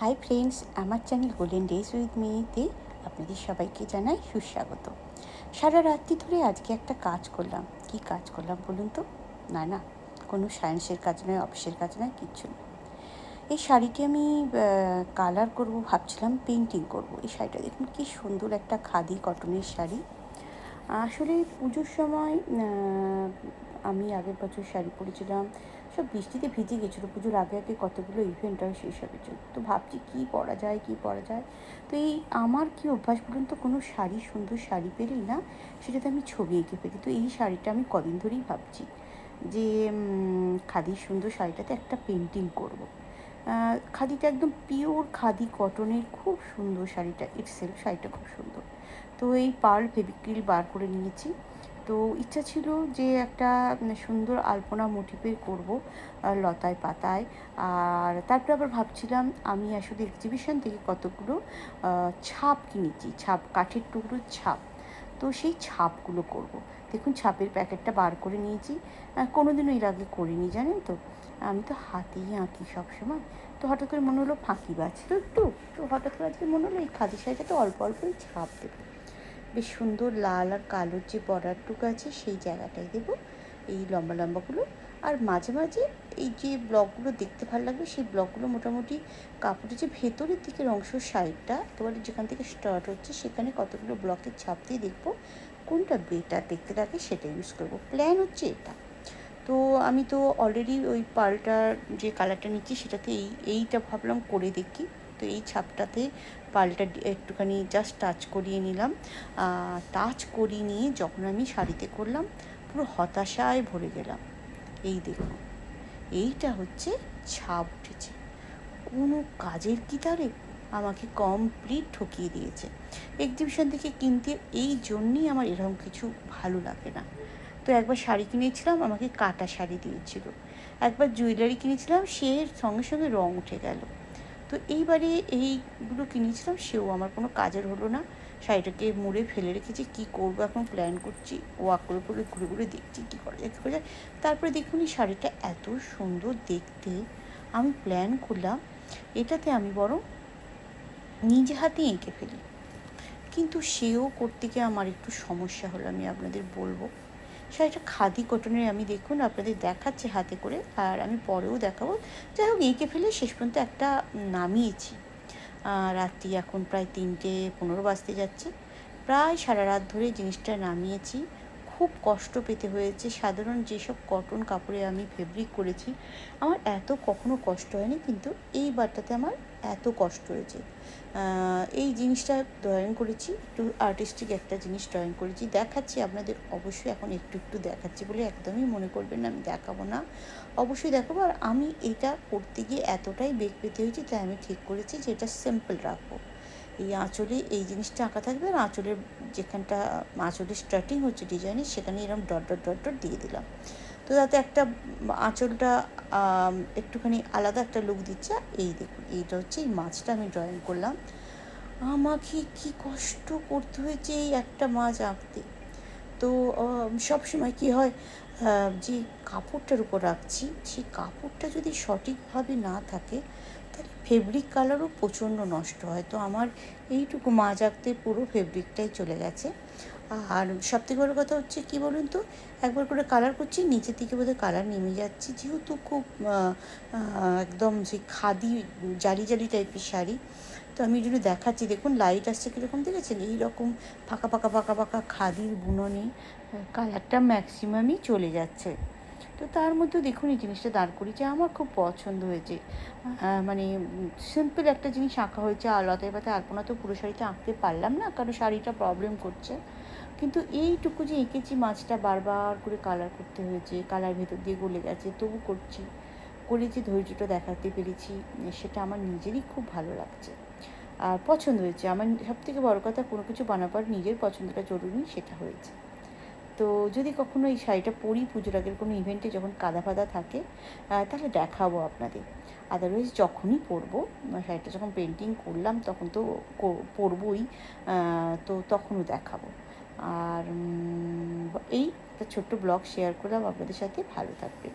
High friends আমার channel golden days with মিতে আপনাদের সবাইকে জানাই সুস্বাগত। সারা রাত্রি ধরে আজকে একটা কাজ করলাম। কি কাজ করলাম বলুন তো? না না, কোনো সায়েন্সের কাজ নয় অফিসের কাজ নয়, কিচ্ছু না এই শাড়িটি আমি কালার করব, ভাবছিলাম পেন্টিং করব। এই শাড়িটা দেখুন কি সুন্দর একটা খাদি কটনের শাড়ি। আসলে পুজোর সময় আমি আগের বছর শাড়ি পরেছিলাম সব বৃষ্টিতে ভিজে গেছিল। পুজোর আগে আগে কতগুলো ইভেন্ট হয় সেই সবের জন্য। তো ভাবছি কী পরা যায়, কী পরা যায়? তো এই আমার কি অভ্যাস বলুন তো, কোনো শাড়ি, সুন্দর শাড়ি পেলেই না, সেটাতে আমি ছবি এঁকে ফেলি। তো এই শাড়িটা আমি কদিন ধরেই ভাবছি যে খাদির সুন্দর শাড়িটাতে একটা পেন্টিং করব। খাদিটা একদম পিওর খাদি কটনের খুব সুন্দর শাড়িটা। ইটসেলফ শাড়িটা খুব সুন্দর। তো এই পার্ল ফেবিক্রিল বার করে নিয়েছি। তো ইচ্ছা ছিল যে একটা সুন্দর আলপনা মোটিভের করব লতায় পাতায়। আর তারপরে আবার ভাবছিলাম আমি আসলে এক্সিবিশন থেকে কতগুলো ছাপ কিনেছি, ছাপ, কাঠের টুকরোর ছাপ। তো সেই ছাপগুলো করব। দেখুন, ছাপের প্যাকেটটা বার করে নিয়েছি। কোনো দিনও এর আগে করিনি, জানেন তো? আমি তো হাতেই আঁকি সবসময়। তো হঠাৎ করে মনে হলো ফাঁকি বাজতো একটু তো হঠাৎ করে আজকে মনে হলো এই খাদি শাড়িটাতে অল্প অল্পই ছাপ দেবো। বেশ সুন্দর লাল আর কালোর যে বর্ডারটুকু আছে সেই জায়গাটাই দেবো এই লম্বা লম্বাগুলো। আর মাঝে মাঝে এই যে ব্লকগুলো দেখতে ভালো লাগবে, সেই ব্লকগুলো মোটামুটি কাপড়ের যে ভেতরের দিকের অংশ সাইডটা একেবারে যেখান থেকে স্টার্ট হচ্ছে সেখানে কতগুলো ব্লকের ছাপ দিয়ে দেখব, কোনটা বেটার দেখতে লাগে সেটা ইউজ করব। প্ল্যান হচ্ছে এটা। তো আমি তো অলরেডি ওই পালটার যে কালারটা নিচ্ছি সেটাতে এই, এইটা ভাবলাম করে দেখি। তো এই ছাপটাতে পালটা একটুখানি জাস্ট টাচ করিয়ে নিলাম। টাচ করিয়ে নিয়ে যখন আমি শাড়িতে করলাম, পুরো হতাশায় ভরে গেলাম। এই দেখুন, এইটা হচ্ছে ছাপ উঠেছে। কোনো কাজের কি তারে আমাকে কমপ্লিট ঠকিয়ে দিয়েছে। এক্সিবিশন থেকে কিনতে এই জন্যই আমার এরকম কিছু ভালো লাগে না। তো একবার শাড়ি কিনেছিলাম, আমাকে কাটা শাড়ি দিয়েছিল। একবার জুয়েলারি কিনেছিলাম, সে সঙ্গে সঙ্গে রং উঠে গেল। তো এইবারে এইগুলো কিনেছিলাম, সেও আমার কোনো কাজের হলো না। শাড়িটাকে মুড়ে ফেলে রেখেছি, কী করব এখন প্ল্যান করছি। ওয়াক করে করে ঘুরে ঘুরে দেখছি কী করা যায়, কী করা যায়। তারপরে দেখুন এই শাড়িটা এত সুন্দর দেখতে। আমি প্ল্যান করলাম, এটাতে আমি বরং নিজে হাতে এঁকে ফেলি। কিন্তু সেও করতে গিয়ে আমার একটু সমস্যা হলো, আমি আপনাদের বলব। শাড়িটা খাদি কটনের আমি দেখুন আপনাদের দেখাচ্ছি হাতে করে, আর আমি পরেও দেখাবো। যাই হোক, এঁকে ফেলে শেষ পর্যন্ত একটা নামিয়েছি। রাত্রি এখন প্রায় তিনটে পনেরো বাজতে যাচ্ছে। প্রায় সারা রাত ধরে জিনিসটা নামিয়েছি। খুব কষ্ট পেতে হয়েছে। সাধারণ যেসব কটন কাপড়ে আমি ফেব্রিক করেছি, আমার এত কখনো কষ্ট হয়নি, কিন্তু এই বারটাতে আমার এত কষ্ট হয়েছে। এই জিনিসটা ড্রয়িং করেছি, একটু আর্টিস্টিক একটা জিনিস ড্রয়িং করেছি। দেখাচ্ছি আপনাদের, অবশ্যই এখন একটু একটু দেখাচ্ছি বলে একদমই মনে করবেন না, আমি দেখাবো না। অবশ্যই দেখাবো, আর আমি এটা করতে গিয়ে এতটাই বেগ পেতে হয়েছি তাই আমি ঠিক করেছি যে এটা সিম্পল রাখব। এই আঁচলে, এই জিনিসটা আঁকা থাকবে আর আঁচলের যেখানটা, আঁচলের স্টার্টিং হচ্ছে ডিজাইনের সেখানে এরকম ডট ডট ডট ডট দিয়ে দিলাম। তো তাতে একটা আঁচলটা একটুখানি আলাদা একটা লুক দিচ্ছে। এই দেখুন, এইটা হচ্ছে এই মাছটা আমি ড্রয়িং করলাম। আমাকে কি কষ্ট করতে হয়েছে এই একটা মাছ আঁকতে? তো সব সময় কী হয় যে কাপড়টার উপর রাখছি, সেই কাপড়টা যদি সঠিকভাবে না থাকে, তাহলে ফেব্রিক কালারও প্রচণ্ড নষ্ট হয়। তো আমার এইটুকু মাছ আঁকতে পুরো ফেব্রিকটাই চলে গেছে। আর সবথেকে বড়ো কথা হচ্ছে কি বলুন তো, একবার করে কালার করছি, নিচের দিকে বোধহয় কালার নেমে যাচ্ছে। যেহেতু খুব একদম সেই খাদি জালি জালি টাইপের শাড়ি তো আমি জন্য দেখাচ্ছি। দেখুন লাইট আসছে কীরকম, দেখেছেন? এইরকম ফাঁকা ফাঁকা ফাঁকা ফাঁকা খাদির বুননে কালারটা ম্যাক্সিমামই চলে যাচ্ছে। তো তার মধ্যে দেখুন, এই জিনিসটা দাঁড় করিয়েছে। আমার খুব পছন্দ হয়েছে। মানে সিম্পল একটা জিনিস আঁকা হয়েছে আলাদায় পাতে আলপনা তো পুরো শাড়িটা আঁকতে পারলাম না, কারণ শাড়িটা প্রবলেম করছে। কিন্তু এইটুকু যে এঁকেছি, মাছটা বারবার করে কালার করতে হয়েছে কালার ভেতর দিয়ে গলে গেছে, তবু করছি। করে যে ধৈর্যটা দেখাতে পেরেছি, সেটা আমার নিজেরই খুব ভালো লাগছে। আর পছন্দ হয়েছে। আমার সব থেকে বড়ো কথা, কোনো কিছু বানাবার নিজের পছন্দটা জরুরি সেটা হয়েছে। তো যদি কখনো এই শাড়িটা পরি পুজোর আগের কোনো ইভেন্টে যখন কাদা ফাদা থাকে তাহলে দেখাবো আপনাদের। আদারওয়াইজ যখনই পরবো শাড়িটা যখন পেন্টিং করলাম, তখন তো পরবই তো তখনও দেখাবো। আর এই একটা ছোট্ট ব্লগ শেয়ার করলাম। আপনাদের সাথে ভালো থাকবে